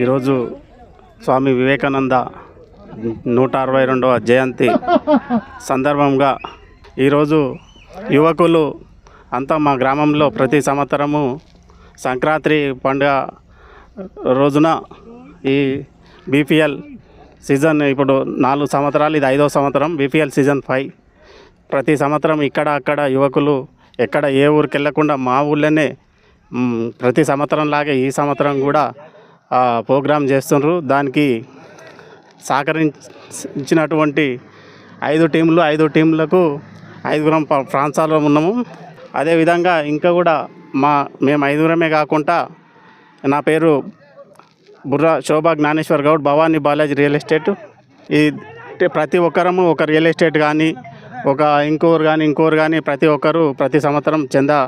ఈరోజు స్వామి వివేకానంద నూట అరవై రెండవ జయంతి సందర్భంగా ఈరోజు యువకులు అంతా మా గ్రామంలో ప్రతి సంవత్సరము సంక్రాంతి పండుగ రోజున ఈ బీపీఎల్ సీజన్ ఇప్పుడు నాలుగు సంవత్సరాలు ఇది ఐదో సంవత్సరం బీపీఎల్ సీజన్ ఫైవ్. ప్రతి సంవత్సరం ఇక్కడ అక్కడ యువకులు ఎక్కడ ఏ ఊరికి వెళ్ళకుండా మా ఊళ్ళోనే ప్రతి సంవత్సరం లాగే ఈ సంవత్సరం కూడా ప్రోగ్రాం చేస్తుండ్రు. దానికి సహకరించినటువంటి ఐదు టీంలు ఐదు టీంలకు ఐదుగురం ప్రాంతాల్లో ఉన్నాము. అదేవిధంగా ఇంకా కూడా మా మేము ఐదుగురమే కాకుండా నా పేరు బుర్రా శోభా జ్ఞానేశ్వర్ గౌడ్ భవానీ బాలాజీ రియల్ ఎస్టేట్. ఈ ప్రతి ఒక్కరము ఒక రియల్ ఎస్టేట్ కానీ ఒక ఇంకోరు కానీ ఇంకోరు కానీ ప్రతి ఒక్కరు ప్రతి సంవత్సరం చందా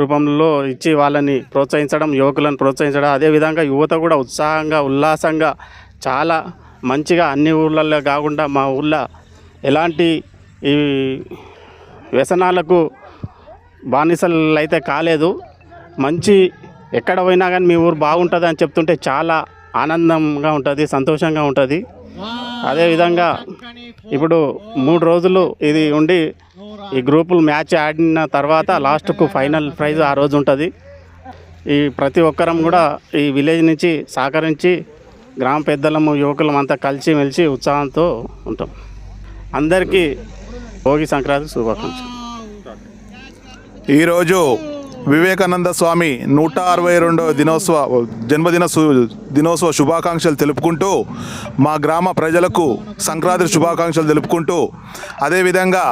రూపంలో ఇచ్చి వాళ్ళని ప్రోత్సహించడం యువకులను ప్రోత్సహించడం అదేవిధంగా యువత కూడా ఉత్సాహంగా ఉల్లాసంగా చాలా మంచిగా అన్ని ఊర్లలో కాకుండా మా ఊళ్ళో ఎలాంటి ఈ వ్యసనాలకు బానిసలు అయితే కాలేదు. మంచి ఎక్కడ పోయినా కానీ మీ ఊరు బాగుంటుంది అని చెప్తుంటే చాలా ఆనందంగా ఉంటుంది సంతోషంగా ఉంటుంది. అదేవిధంగా ఇప్పుడు మూడు రోజులు ఇది ఉండి ఈ గ్రూపులు మ్యాచ్ ఆడిన తర్వాత లాస్ట్కు ఫైనల్ ప్రైజ్ ఆ రోజు ఉంటుంది. ఈ ప్రతి ఒక్కరం కూడా ఈ విలేజ్ నుంచి సహకరించి గ్రామ పెద్దలము యువకులం అంతా కలిసి మెలిసి ఉత్సాహంతో ఉంటాం. అందరికీ భోగి సంక్రాంతి శుభాకాంక్షలు. ఈరోజు వివేకానంద స్వామి నూట అరవై రెండవ దినోత్సవ జన్మదిన దినోత్సవ శుభాకాంక్షలు తెలుపుకుంటూ మా గ్రామ ప్రజలకు సంక్రాంతి శుభాకాంక్షలు తెలుపుకుంటూ అదేవిధంగా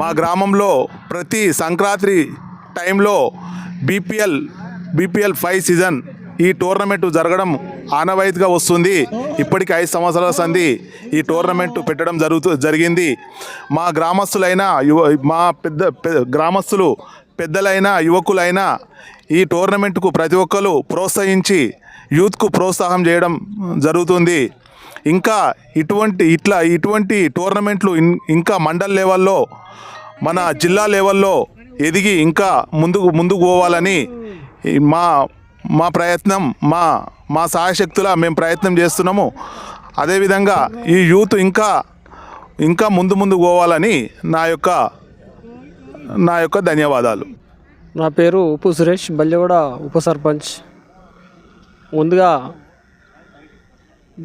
మా గ్రామంలో ప్రతి సంక్రాంతి టైంలో బీపీఎల్ బీపీఎల్ ఫైవ్ సీజన్ ఈ టోర్నమెంట్ జరగడం ఆనవాయితీగా వస్తుంది. ఇప్పటికి ఐదు సంవత్సరాల సంధి ఈ టోర్నమెంట్ పెట్టడం జరుగుతూ జరిగింది. మా గ్రామస్తులైన యువ మా పెద్ద గ్రామస్తులు పెద్దలైన యువకులైనా ఈ టోర్నమెంట్కు ప్రతి ఒక్కరు ప్రోత్సహించి యూత్కు ప్రోత్సాహం చేయడం జరుగుతుంది. ఇంకా ఇటువంటి ఇట్లా ఇటువంటి టోర్నమెంట్లు ఇంకా మండల్ లెవెల్లో మన జిల్లా లెవెల్లో ఎదిగి ఇంకా ముందుకు ముందుకు పోవాలని మా మా ప్రయత్నం మా మా సహాయశక్తుల మేము ప్రయత్నం చేస్తున్నాము. అదేవిధంగా ఈ యూత్ ఇంకా ఇంకా ముందు ముందు పోవాలని నా యొక్క నా యొక్క ధన్యవాదాలు. నా పేరు ఉప్పు సురేష్ బల్యగూడ ఉప సర్పంచ్. ముందుగా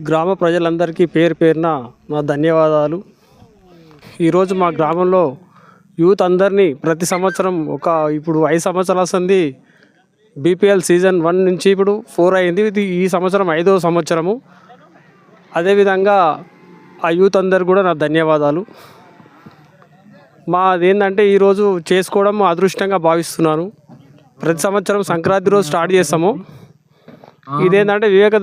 గ్రామ ప్రజలందరికీ పేరు పేరున నా ధన్యవాదాలు. ఈరోజు మా గ్రామంలో యూత్ అందరినీ ప్రతి సంవత్సరం ఒక ఇప్పుడు ఐదు సంవత్సరాలు వస్తుంది బీపీఎల్ సీజన్ వన్ నుంచి ఇప్పుడు ఫోర్ అయింది. ఇది ఈ సంవత్సరం ఐదో సంవత్సరము. అదేవిధంగా ఆ యూత్ అందరు కూడా నా ధన్యవాదాలు. మాది ఏంటంటే ఈరోజు చేసుకోవడం అదృష్టంగా భావిస్తున్నాను. ప్రతి సంవత్సరం సంక్రాంతి రోజు స్టార్ట్ చేస్తాము. ఇదేంటంటే వివేక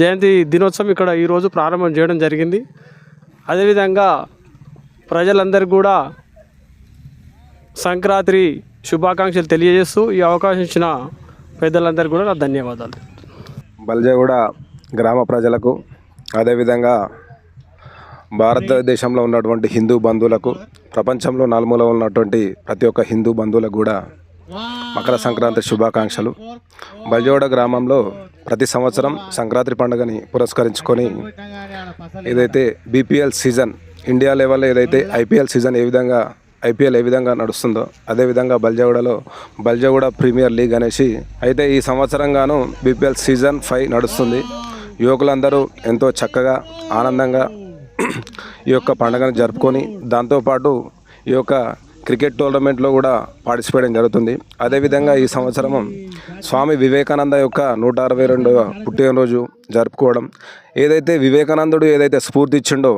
జయంతి దినోత్సవం ఇక్కడ ఈరోజు ప్రారంభం చేయడం జరిగింది. అదేవిధంగా ప్రజలందరికీ కూడా సంక్రాంతి శుభాకాంక్షలు తెలియజేస్తూ ఈ అవకాశం ఇచ్చిన పెద్దలందరికీ కూడా నా ధన్యవాదాలు. బల్జగూడ గ్రామ ప్రజలకు అదేవిధంగా భారతదేశంలో ఉన్నటువంటి హిందూ బంధువులకు ప్రపంచంలో నలుమూల ఉన్నటువంటి ప్రతి ఒక్క హిందూ బంధువులకు కూడా మకర సంక్రాంతి శుభాకాంక్షలు. బల్జోడ గ్రామంలో ప్రతి సంవత్సరం సంక్రాంతి పండుగని పురస్కరించుకొని ఏదైతే బీపీఎల్ సీజన్ ఇండియా లెవెల్లో ఏదైతే ఐపీఎల్ సీజన్ ఏ విధంగా ఐపీఎల్ ఏ విధంగా నడుస్తుందో అదేవిధంగా బల్జగూడలో బల్జగూడ ప్రీమియర్ లీగ్ అనేసి అయితే ఈ సంవత్సరం గాను బీపీఎల్ సీజన్ ఫైవ్ నడుస్తుంది. యువకులందరూ ఎంతో చక్కగా ఆనందంగా ఈ యొక్క పండుగను జరుపుకొని దాంతోపాటు ఈ యొక్క క్రికెట్ టోర్నమెంట్లో కూడా పార్టిసిపేట్ జరుగుతుంది. అదేవిధంగా ఈ సంవత్సరం స్వామి వివేకానంద యొక్క నూట అరవై రెండవ పుట్టినరోజు జరుపుకోవడం. ఏదైతే వివేకానందుడు ఏదైతే స్ఫూర్తి ఇచ్చిండో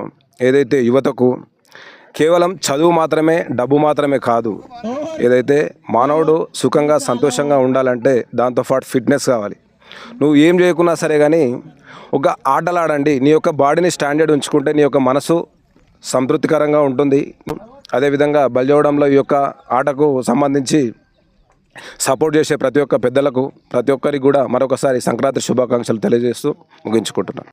ఏదైతే యువతకు కేవలం చదువు మాత్రమే డబ్బు మాత్రమే కాదు ఏదైతే మానవుడు సుఖంగా సంతోషంగా ఉండాలంటే దాంతోపాటు ఫిట్నెస్ కావాలి. నువ్వు ఏం చేయకున్నా సరే కానీ ఒక ఆటలాడండి. నీ యొక్క బాడీని స్టాండర్డ్ ఉంచుకుంటే నీ యొక్క మనసు సంతృప్తికరంగా ఉంటుంది. అదేవిధంగా బలిజవడంలో ఈ యొక్క ఆటకు సంబంధించి సపోర్ట్ చేసే ప్రతి ఒక్క పెద్దలకు ప్రతి ఒక్కరికి కూడా మరొకసారి సంక్రాంతి శుభాకాంక్షలు తెలియజేస్తూ ముగించుకుంటున్నాను.